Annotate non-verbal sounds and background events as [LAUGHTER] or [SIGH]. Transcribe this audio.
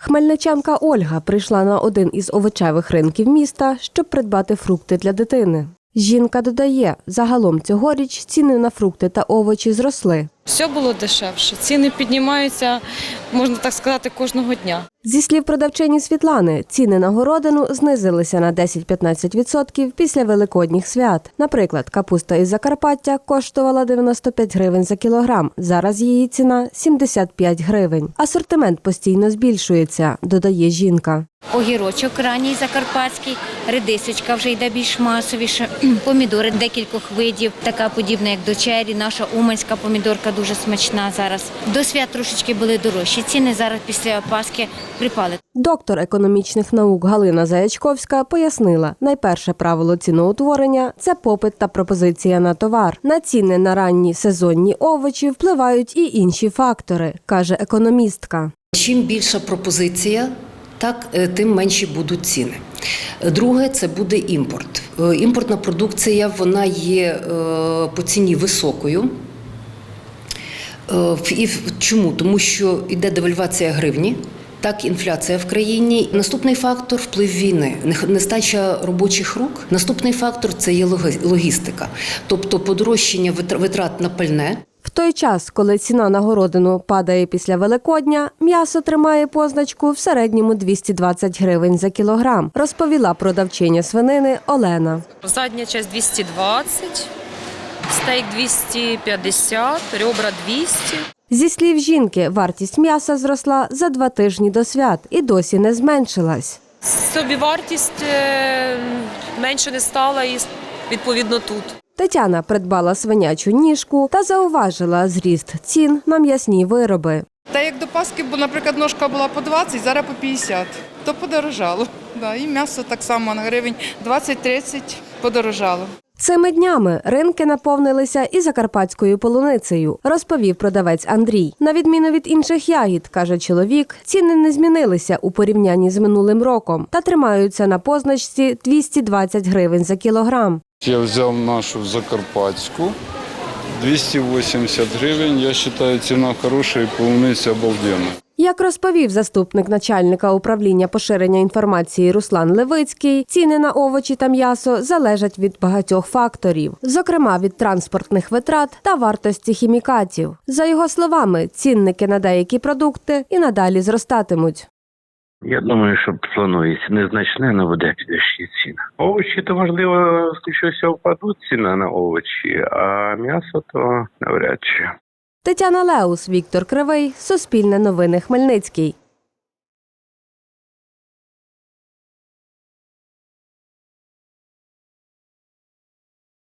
Хмельничанка Ольга прийшла на один із овочевих ринків міста, щоб придбати фрукти для дитини. Жінка додає, загалом цьогоріч ціни на фрукти та овочі зросли. Все було дешевше. Ціни піднімаються, можна так сказати, кожного дня. Зі слів продавчині Світлани, ціни на городину знизилися на 10-15% після великодніх свят. Наприклад, капуста із Закарпаття коштувала 95 гривень за кілограм. Зараз її ціна 75 гривень. Асортимент постійно збільшується, додає жінка. Огірочок ранній закарпатський, редисочка вже йде більш масовіше, [CLEARS THROAT] помідори декількох видів, така подібна, як до чері. Наша уманська помідорка дуже смачна зараз. До свят трошечки були дорожчі. Ціни зараз після Пасхи припали. Доктор економічних наук Галина Заячковська пояснила, найперше правило ціноутворення це попит та пропозиція на товар. На ціни на ранні сезонні овочі впливають і інші фактори, каже економістка. Чим більша пропозиція, так е, тим менші будуть ціни. Друге, це буде імпорт. Е, Імпортна продукція вона є е, по ціні високою. Е, в- І чому? Тому що йде девальвація гривні. Так, інфляція в країні. Наступний фактор вплив війни, нестача робочих рук. Наступний фактор це є логістика, тобто подорожчання витр- витрат на пальне. В той час, коли ціна на городину падає після Великодня, м'ясо тримає позначку в середньому 220 гривень за кілограм, розповіла продавчиня свинини Олена. Задня часть 220, стейк 250, ребра 200. Зі слів жінки, вартість м'яса зросла за два тижні до свят і досі не зменшилась. Собівартість е, менше не стала і відповідно тут. Тетяна придбала свинячу ніжку та зауважила зріст цін на м'ясні вироби. Та як до Пасхи, бо, наприклад, ножка була по 20, зараз по 50, то подорожало. Да, і м'ясо так само на гривень 20-30 подорожало. Цими днями ринки наповнилися і закарпатською полуницею, розповів продавець Андрій. На відміну від інших ягід, каже чоловік, ціни не змінилися у порівнянні з минулим роком та тримаються на позначці 220 гривень за кілограм. Я взяв нашу закарпатську. 280 гривень. Я вважаю, ціна хороша і полуниця обалденна. Як розповів заступник начальника управління поширення інформації Руслан Левицький, ціни на овочі та м'ясо залежать від багатьох факторів, зокрема від транспортних витрат та вартості хімікатів. За його словами, цінники на деякі продукти і надалі зростатимуть. Я думаю, що планується незначне, буде підвищення ціна. Овочі то можливо, скоріше впадуть ціна на овочі, а м'ясо то навряд чи. Тетяна Леус, Віктор Кривий, Суспільне новини Хмельницький.